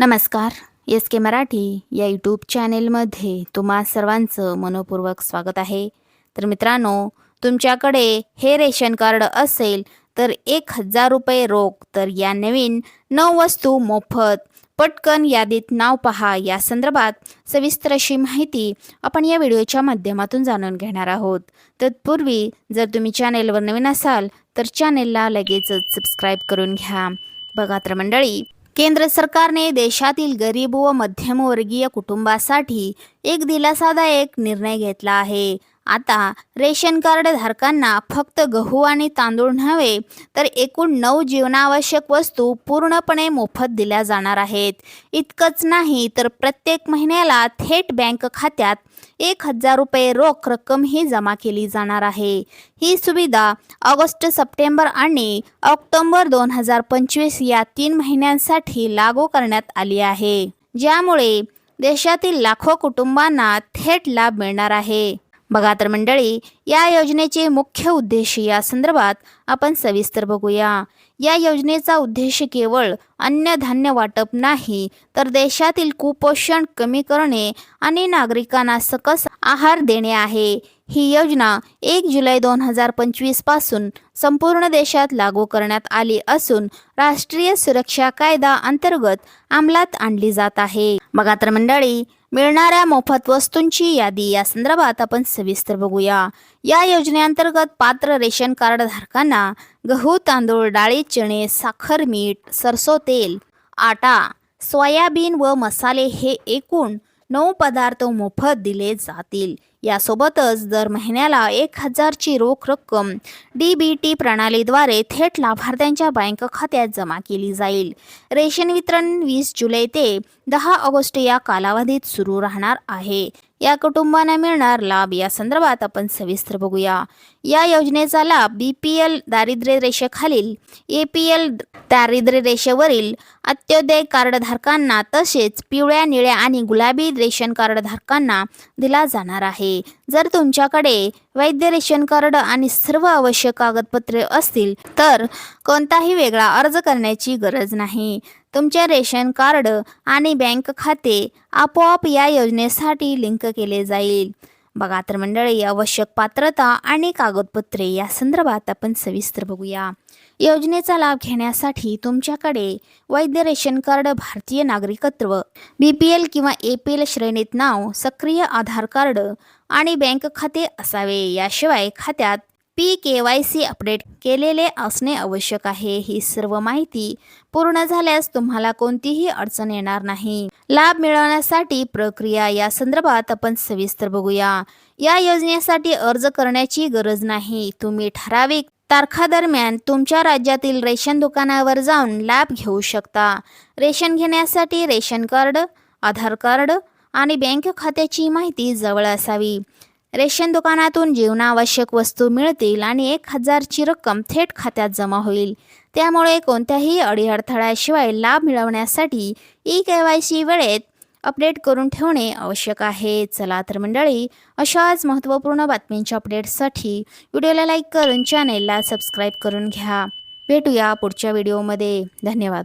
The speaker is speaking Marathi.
नमस्कार एस के मराठी या यूट्यूब चॅनेलमध्ये तुम्हा सर्वांचं मनपूर्वक स्वागत आहे. तर मित्रांनो तुमच्याकडे हे रेशन कार्ड असेल तर एक हजार रुपये रोख तर या नवीन नऊ वस्तू मोफत पटकन यादीत नाव पहा. या संदर्भात सविस्तर अशी माहिती आपण या व्हिडिओच्या माध्यमातून जाणून घेणार आहोत. तत्पूर्वी जर तुम्ही चॅनेलवर नवीन असाल तर चॅनेलला लगेचच सबस्क्राईब करून घ्या. बघा तर मंडळी केंद्र सरकारने देशातील गरीब व मध्यमवर्गीय कुटुंबासाठी एक दिलासादायक निर्णय घेतला आहे. आता रेशन कार्ड धारकांना फक्त गहू आणि तांदूळ नव्हे तर एकूण नऊ जीवनावश्यक वस्तू पूर्णपणे मोफत दिल्या जाणार आहेत. इतकंच नाही तर प्रत्येक महिन्याला थेट बँक खात्यात एक हजार रुपये रोख रक्कमही जमा केली जाणार आहे. ही सुविधा ऑगस्ट सप्टेंबर आणि ऑक्टोबर दोन हजार पंचवीस या तीन महिन्यांसाठी लागू करण्यात आली आहे. ज्यामुळे देशातील लाखो कुटुंबांना थेट लाभ मिळणार आहे. बघा तर मंडळी या योजनेचे मुख्य उद्देश या संदर्भात आपण सविस्तर बघूया. या योजनेचा उद्देश केवळ अन्नधान्य वाटप नाही तर देशातील कुपोषण कमी करणे आणि नागरिकांना सकस आहार देणे आहे. ही योजना एक जुलै दोन हजार पंचवीसपासून संपूर्ण देशात लागू करण्यात आली असून राष्ट्रीय सुरक्षा कायदा अंतर्गत अंमलात आणली जात आहे. बघा तर मंडळी मिळणाऱ्या मोफत वस्तूंची यादी या संदर्भात आपण सविस्तर बघूया. या योजनेअंतर्गत पात्र रेशन कार्ड धारकांना गहू तांदूळ डाळी चणे साखर मीठ सरसो तेल आटा सोयाबीन व मसाले हे एकूण नऊ पदार्थ मोफत दिले जातील. यासोबतच दर महिन्याला एक हजारची रोख रक्कम डी बी टी प्रणालीद्वारे थेट लाभार्थ्यांच्या बँक खात्यात जमा केली जाईल. रेशन वितरण वीस जुलै ते दहा ऑगस्ट या कालावधीत सुरू राहणार आहे. या कुटुंबांना मिळणार लाभ या संदर्भात आपण सविस्तर बघूया. या योजनेचा लाभ बी पी एल दारिद्र्य रेषेखालील ए पी एल दारिद्र्य रेषेवरील अंत्योदय कार्डधारकांना तसेच पिवळ्या निळ्या आणि गुलाबी रेशन कार्डधारकांना दिला जाणार आहे. जर तुमच्याकडे वैद्य रेशन कार्ड आणि सर्व आवश्यक कागदपत्रे असतील तर कोणताही वेगळा अर्ज करण्याची गरज नाही. तुमचे रेशन कार्ड आणि बँक खाते आपोआप या योजनेसाठी लिंक केले जाईल. बघा तर मंडळी आवश्यक पात्रता आणि कागदपत्रे या संदर्भात आपण सविस्तर बघूया. योजनेचा लाभ घेण्यासाठी तुमच्याकडे वैद्य रेशन कार्ड भारतीय नागरिकत्व बी पी एल किंवा ए पी एल श्रेणीत नाव सक्रिय आधार कार्ड आणि बँक खाते असावे. याशिवाय खात्यात P K Y C update केलेले असणे आवश्यक आहे. ही सर्व माहिती पूर्ण झाल्यास तुम्हाला कोणतीही अडचण येणार नाही. लाभ मिळवण्यासाठी प्रक्रिया या संदर्भात आपण सविस्तर बघूया. या योजनेसाठी अर्ज करण्याची गरज नाही. तुम्ही ठराविक तारखादरम्यान तुमच्या राज्यातील रेशन दुकानावर जाऊन लाभ घेऊ शकता. रेशन घेण्यासाठी रेशन कार्ड आधार कार्ड आणि बँक खात्याची माहिती जवळ असावी. रेशन दुकानातून जीवनावश्यक वस्तू मिळतील आणि एक हजारची रक्कम थेट खात्यात जमा होईल. त्यामुळे कोणत्याही अडीअडथळ्याशिवाय लाभ मिळवण्यासाठी ई के वाय सी वेळेत अपडेट करून ठेवणे आवश्यक आहे. चला तर मंडळी अशाच महत्त्वपूर्ण बातमींच्या अपडेट्ससाठी व्हिडिओला लाईक करून चॅनेलला सबस्क्राईब करून घ्या. भेटूया पुढच्या व्हिडिओमध्ये. धन्यवाद.